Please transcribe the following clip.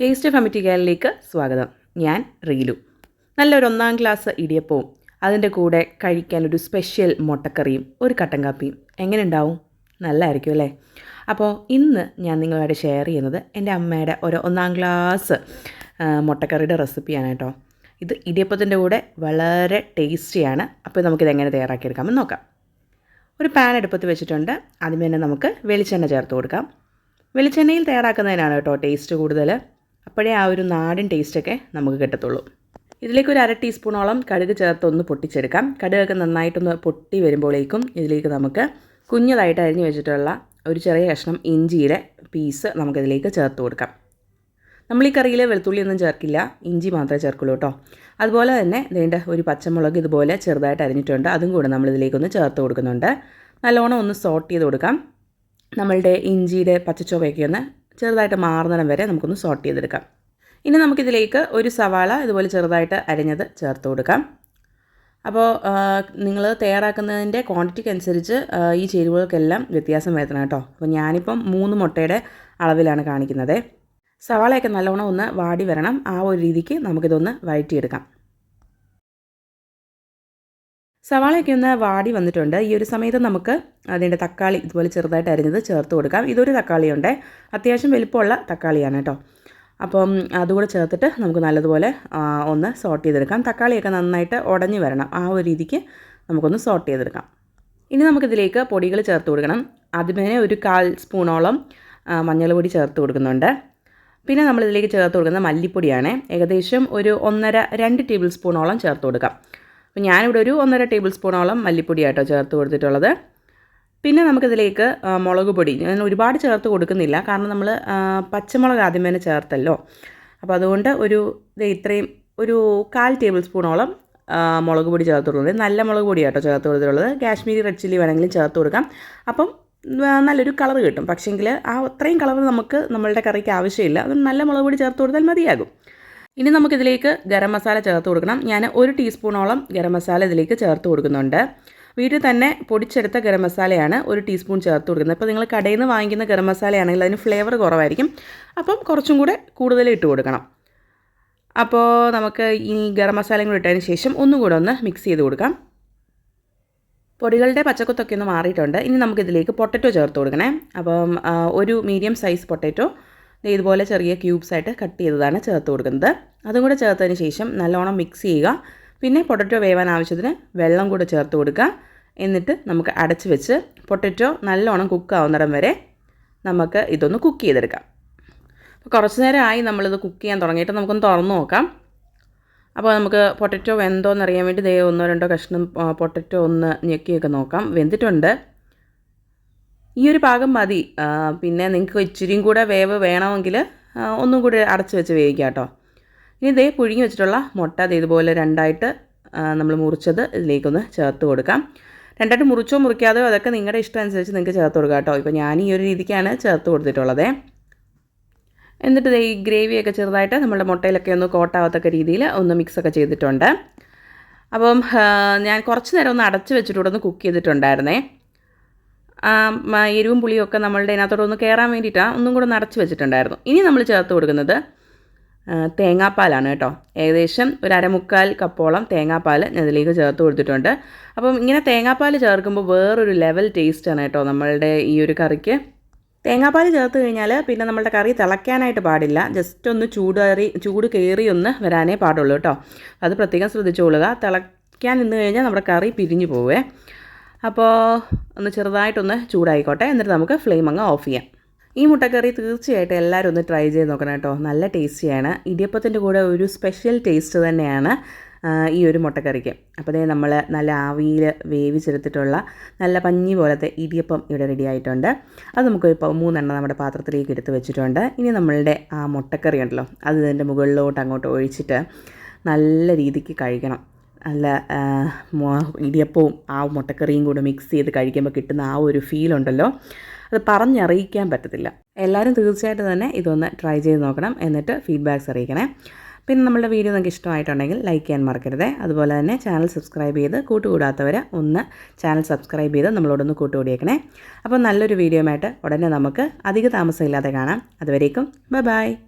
Taste committee ഗാലിലേക്ക് സ്വാഗതം. ഞാൻ റീലു. നല്ലൊരു ഒന്നാം ക്ലാസ് ഇടിയപ്പവും അതിന്റെ കൂടെ കഴിക്കാൻ ഒരു സ്പെഷ്യൽ മുട്ടക്കറിയും ഒരു കട്ടൻ കാപ്പിയും. എങ്ങനെ ഉണ്ടാവും? നല്ലതായിരിക്കും അല്ലേ? അപ്പോൾ ഇന്ന് ഞാൻ നിങ്ങളോട് ഷെയർ ചെയ്യുന്നത് എന്റെ അമ്മയുടെ ഒരു ഒന്നാം ക്ലാസ് മുട്ടക്കറിയുടെ റെസിപ്പിയാണ് കേട്ടോ. ഇത് ഇടിയപ്പത്തിന്റെ കൂടെ വളരെ ടേസ്റ്റിയാണ് അപ്പോൾ നമുക്കിത് എങ്ങനെ തയ്യാറാക്കിയെടുക്കാമെന്ന് നോക്കാം. ഒരു പാൻ എടുപ്പത്ത് വെച്ചിട്ടുണ്ട്. ആദ്യം തന്നെ നമുക്ക് വെളിച്ചെണ്ണ ചേർത്ത് കൊടുക്കാം. വെളിച്ചെണ്ണയിൽ തയ്യാറാക്കുന്നതിനാണ് കേട്ടോ ടേസ്റ്റ് കൂടുതൽ അപ്പോഴേ ആ ഒരു നാടൻ ടേസ്റ്റൊക്കെ നമുക്ക് കിട്ടത്തുള്ളൂ. ഇതിലേക്ക് ഒരു അര ടീസ്പൂണോളം കടുക് ചേർത്ത് ഒന്ന് പൊട്ടിച്ചെടുക്കാം. കടുകൊക്കെ നന്നായിട്ടൊന്ന് പൊട്ടി വരുമ്പോഴേക്കും ഇതിലേക്ക് നമുക്ക് കുഞ്ഞതായിട്ട് അരിഞ്ഞു വെച്ചിട്ടുള്ള ഒരു ചെറിയ കഷ്ണം ഇഞ്ചിയുടെ പീസ് നമുക്കിതിലേക്ക് ചേർത്ത് കൊടുക്കാം. നമ്മൾ ഈ കറിയിൽ വെളുത്തുള്ളി ഒന്നും ചേർക്കില്ല. ഇഞ്ചി മാത്രമേ ചേർക്കുള്ളൂ കേട്ടോ. അതുപോലെ തന്നെ വേണ്ട ഒരു പച്ചമുളക് ഇതുപോലെ ചെറുതായിട്ട് അരിഞ്ഞിട്ടുണ്ട്. അതും കൂടെ നമ്മളിതിലേക്കൊന്ന് ചേർത്ത് കൊടുക്കുന്നുണ്ട്. നല്ലോണം ഒന്ന് സോട്ട് ചെയ്ത് കൊടുക്കാം. നമ്മളുടെ ഇഞ്ചിയുടെ പച്ചച്ചുവയൊക്കെ ഒന്ന് ചെറുതായിട്ട് മാറുന്നിടം വരെ നമുക്കൊന്ന് സോട്ട് ചെയ്തെടുക്കാം. ഇനി നമുക്കിതിലേക്ക് ഒരു സവാള ഇതുപോലെ ചെറുതായിട്ട് അരിഞ്ഞത് ചേർത്ത് കൊടുക്കാം. അപ്പോൾ നിങ്ങൾ തയ്യാറാക്കുന്നതിന്റെ ക്വാണ്ടിറ്റിക്ക് അനുസരിച്ച് ഈ ചേരുവകൾക്കെല്ലാം വ്യത്യാസം വരുത്തണം കേട്ടോ. അപ്പോൾ ഞാനിപ്പം മൂന്ന് മുട്ടയുടെ അളവിലാണ് കാണിക്കുന്നത്. സവാളയൊക്കെ നല്ലോണം ഒന്ന് വാടി വരണം. ആ ഒരു രീതിക്ക് നമുക്കിതൊന്ന് വഴറ്റിയെടുക്കാം. സവാളയൊക്കെ ഒന്ന് വാടി വന്നിട്ടുണ്ട്. ഈ ഒരു സമയത്ത് നമുക്ക് അതിന്റെ തക്കാളി ഇതുപോലെ ചെറുതായിട്ട് അരിഞ്ഞത് ചേർത്ത് കൊടുക്കാം. ഇതൊരു തക്കാളിയുണ്ട്. അത്യാവശ്യം വലിപ്പമുള്ള തക്കാളിയാണ് കേട്ടോ. അപ്പം അതുകൂടെ ചേർത്തിട്ട് നമുക്ക് നല്ലതുപോലെ ഒന്ന് സോട്ട് ചെയ്തെടുക്കാം. തക്കാളിയൊക്കെ നന്നായിട്ട് ഉടഞ്ഞു വരണം. ആ ഒരു രീതിക്ക് നമുക്കൊന്ന് സോട്ട് ചെയ്തെടുക്കാം. ഇനി നമുക്കിതിലേക്ക് പൊടികൾ ചേർത്ത് കൊടുക്കണം. ആദ്യമേ ഒരു കാൽ സ്പൂണോളം മഞ്ഞൾപ്പൊടി മഞ്ഞൾ പൊടി ചേർത്ത് കൊടുക്കുന്നുണ്ട്. പിന്നെ നമ്മളിതിലേക്ക് ചേർത്ത് കൊടുക്കുന്ന മല്ലിപ്പൊടിയാണ് ഏകദേശം ഒരു ഒന്നര രണ്ട് ടേബിൾ സ്പൂണോളം ചേർത്ത് കൊടുക്കാം. അപ്പോൾ ഞാനിവിടെ ഒരു ഒന്നര ടേബിൾ സ്പൂണോളം മല്ലിപ്പൊടിയാട്ടോ ചേർത്ത് കൊടുത്തിട്ടുള്ളത്. പിന്നെ നമുക്കിതിലേക്ക് മുളക് പൊടി. ഞാൻ ഒരുപാട് ചേർത്ത് കൊടുക്കുന്നില്ല. കാരണം നമ്മൾ പച്ചമുളക് ആദ്യം തന്നെ ചേർത്തല്ലോ. അപ്പോൾ അതുകൊണ്ട് ഒരു ഇത്രയും ഒരു കാൽ ടേബിൾ സ്പൂണോളം മുളക് പൊടി ചേർത്ത് കൊടുക്കുന്നത് നല്ല മുളക് പൊടിയാട്ടോ ചേർത്ത് കൊടുത്തിട്ടുള്ളത്. കാശ്മീരി റെഡ് ചില്ലി വേണമെങ്കിലും ചേർത്ത് കൊടുക്കാം. അപ്പം നല്ലൊരു കളർ കിട്ടും. പക്ഷേങ്കിൽ ആ അത്രയും കളർ നമുക്ക് നമ്മളുടെ കറിക്ക് ആവശ്യമില്ല. അത് നല്ല മുളക് പൊടി ചേർത്ത് കൊടുത്താൽ മതിയാകും. ഇനി നമുക്കിതിലേക്ക് ഗരം മസാല ചേർത്ത് കൊടുക്കണം. ഞാൻ ഒരു ടീസ്പൂണോളം ഗരം മസാല ഇതിലേക്ക് ചേർത്ത് കൊടുക്കുന്നുണ്ട്. വീട്ടിൽ തന്നെ പൊടിച്ചെടുത്ത ഗരം മസാലയാണ് ഒരു ടീസ്പൂൺ ചേർത്ത് കൊടുക്കുന്നത്. അപ്പോൾ നിങ്ങൾ കടയിൽ നിന്ന് വാങ്ങിക്കുന്ന ഗരം മസാലയാണെങ്കിൽ അതിന് ഫ്ലേവർ കുറവായിരിക്കും. അപ്പം കുറച്ചും കൂടെ കൂടുതൽ ഇട്ട് കൊടുക്കണം. അപ്പോൾ നമുക്ക് ഈ ഗരം മസാലയും കൂടി ഇട്ടതിന് ശേഷം ഒന്നും കൂടെ ഒന്ന് മിക്സ് ചെയ്ത് കൊടുക്കാം. പൊടികളുടെ പച്ചക്കുത്തൊക്കെ ഒന്ന് മാറിയിട്ടുണ്ട്. ഇനി നമുക്കിതിലേക്ക് പൊട്ടറ്റോ ചേർത്ത് കൊടുക്കണേ. അപ്പം ഒരു മീഡിയം സൈസ് പൊട്ടറ്റോ ഇതുപോലെ ചെറിയ ക്യൂബ്സ് ആയിട്ട് കട്ട് ചെയ്തതാണ് ചേർത്ത് കൊടുക്കുന്നത്. അതും കൂടെ ചേർത്തതിന് ശേഷം നല്ലോണം മിക്സ് ചെയ്യുക. പിന്നെ പൊട്ടറ്റോ വേവാൻ ആവശ്യത്തിന് വെള്ളം കൂടെ ചേർത്ത് കൊടുക്കുക. എന്നിട്ട് നമുക്ക് അടച്ച് വെച്ച് പൊട്ടറ്റോ നല്ലോണം കുക്ക് ആവുന്നിടം വരെ നമുക്ക് ഇതൊന്ന് കുക്ക് ചെയ്തെടുക്കാം. കുറച്ച് നേരമായി നമ്മളിത് കുക്ക് ചെയ്യാൻ തുടങ്ങിയിട്ട് നമുക്കൊന്ന് തുറന്നു നോക്കാം. അപ്പോൾ നമുക്ക് പൊട്ടറ്റോ വെന്തോ അറിയാൻ വേണ്ടി ദേ ഒന്നോ രണ്ടോ കഷ്ണം പൊട്ടറ്റോ ഒന്ന് ഞെക്കിയൊക്കെ നോക്കാം. വെന്തിട്ടുണ്ട്. ഈ ഒരു ഭാഗം മതി പിന്നെ നിങ്ങൾക്ക് ഇച്ചിരിയും കൂടെ വേവ് വേണമെങ്കിൽ ഒന്നും കൂടി അടച്ച് വെച്ച് വേവിക്കാം കേട്ടോ. ഇനി ഇതേ പുഴുങ്ങി വെച്ചിട്ടുള്ള മുട്ട അത് ഇതുപോലെ രണ്ടായിട്ട് നമ്മൾ മുറിച്ചത് ഇതിലേക്കൊന്ന് ചേർത്ത് കൊടുക്കാം. രണ്ടായിട്ട് മുറിച്ചോ മുറിക്കാതെയോ അതൊക്കെ നിങ്ങളുടെ ഇഷ്ടം അനുസരിച്ച് നിങ്ങൾക്ക് ചേർത്ത് കൊടുക്കാം കേട്ടോ. ഇപ്പോൾ ഞാൻ ഈ ഒരു രീതിക്കാണ് ചേർത്ത് കൊടുത്തിട്ടുള്ളത്. എന്നിട്ട് ഈ ഗ്രേവിയൊക്കെ ചെറുതായിട്ട് നമ്മുടെ മുട്ടയിലൊക്കെ ഒന്ന് കോട്ടാവത്തക്ക രീതിയിൽ ഒന്ന് മിക്സൊക്കെ ചെയ്തിട്ടുണ്ട്. അപ്പം ഞാൻ കുറച്ച് നേരം ഒന്ന് അടച്ച് വെച്ചിട്ട് ഒന്ന് കുക്ക് ചെയ്തിട്ടുണ്ടായിരുന്നേ. എരിവും പുളിയും ഒക്കെ നമ്മളുടെ ഇതിനകത്തോടെ ഒന്ന് കയറാൻ വേണ്ടിയിട്ടാണ് ഒന്നും കൂടെ നിറച്ച് വെച്ചിട്ടുണ്ടായിരുന്നു. ഇനി നമ്മൾ ചേർത്ത് കൊടുക്കുന്നത് തേങ്ങാപ്പാലാണ് കേട്ടോ. ഏകദേശം ഒരു അരമുക്കാൽ കപ്പോളം തേങ്ങാപ്പാൽ ഞാൻ ഇതിലേക്ക് ചേർത്ത് കൊടുത്തിട്ടുണ്ട്. അപ്പം ഇങ്ങനെ തേങ്ങാപ്പാൽ ചേർക്കുമ്പോൾ വേറൊരു ലെവൽ ടേസ്റ്റാണ് കേട്ടോ നമ്മളുടെ ഈ ഒരു കറിക്ക്. തേങ്ങാപ്പാൽ ചേർത്ത് കഴിഞ്ഞാൽ പിന്നെ നമ്മളുടെ കറി തിളയ്ക്കാനായിട്ട് പാടില്ല. ജസ്റ്റ് ഒന്ന് ചൂടേറി ചൂട് കയറി ഒന്ന് വരാനേ പാടുള്ളൂ കേട്ടോ. അത് പ്രത്യേകം ശ്രദ്ധിച്ചുകൊള്ളുക തിളയ്ക്കാൻ നിന്ന് കഴിഞ്ഞാൽ നമ്മുടെ കറി പിരിഞ്ഞു പോവേ. അപ്പോൾ ഒന്ന് ചെറുതായിട്ടൊന്ന് ചൂടായിക്കോട്ടെ. എന്നിട്ട് നമുക്ക് ഫ്ലെയിം അങ്ങ് ഓഫ് ചെയ്യാം. ഈ മുട്ടക്കറി തീർച്ചയായിട്ടും എല്ലാവരും ഒന്ന് ട്രൈ ചെയ്ത് നോക്കണം കേട്ടോ. നല്ല ടേസ്റ്റിയാണ് ഇടിയപ്പത്തിന്റെ കൂടെ ഒരു സ്പെഷ്യൽ ടേസ്റ്റ് തന്നെയാണ് ഈ ഒരു മുട്ടക്കറിക്ക്. അപ്പോൾ അതേ നമ്മൾ നല്ല ആവിയിൽ വേവിച്ചെടുത്തിട്ടുള്ള നല്ല പഞ്ഞി പോലത്തെ ഇടിയപ്പം ഇവിടെ റെഡി ആയിട്ടുണ്ട്. അത് നമുക്ക് ഇപ്പോൾ മൂന്നെണ്ണം നമ്മുടെ പാത്രത്തിലേക്ക് എടുത്ത് വെച്ചിട്ടുണ്ട്. ഇനി നമ്മളുടെ ആ മുട്ടക്കറി ഉണ്ടല്ലോ അത് ഇതിന്റെ മുകളിലോട്ട് അങ്ങോട്ട് ഒഴിച്ചിട്ട് നല്ല രീതിക്ക് കഴിക്കണം നല്ല ഇടിയപ്പവും ആ മുട്ടക്കറിയും കൂടെ മിക്സ് ചെയ്ത് കഴിക്കുമ്പോൾ കിട്ടുന്ന ആ ഒരു ഫീൽ ഉണ്ടല്ലോ. അത് പറഞ്ഞറിയിക്കാൻ പറ്റത്തില്ല. എല്ലാവരും തീർച്ചയായിട്ടും തന്നെ ഇതൊന്ന് ട്രൈ ചെയ്ത് നോക്കണം. എന്നിട്ട് ഫീഡ്ബാക്ക്സ് അറിയിക്കണേ. പിന്നെ നമ്മുടെ വീഡിയോ നിങ്ങൾക്ക് ഇഷ്ടമായിട്ടുണ്ടെങ്കിൽ ലൈക്ക് ചെയ്യാൻ മറക്കരുത്. അതുപോലെ തന്നെ ചാനൽ സബ്സ്ക്രൈബ് ചെയ്ത് കൂട്ടുകൂടാത്തവർ ഒന്ന് ചാനൽ സബ്സ്ക്രൈബ് ചെയ്ത് നമ്മളോടൊന്ന് കൂട്ടുകൂടിയേക്കണേ. അപ്പോൾ നല്ലൊരു വീഡിയോ ആയിട്ട് ഉടനെ നമുക്ക് അധിക താമസമില്ലാതെ കാണാം. അതുവരേക്കും ബൈ ബൈ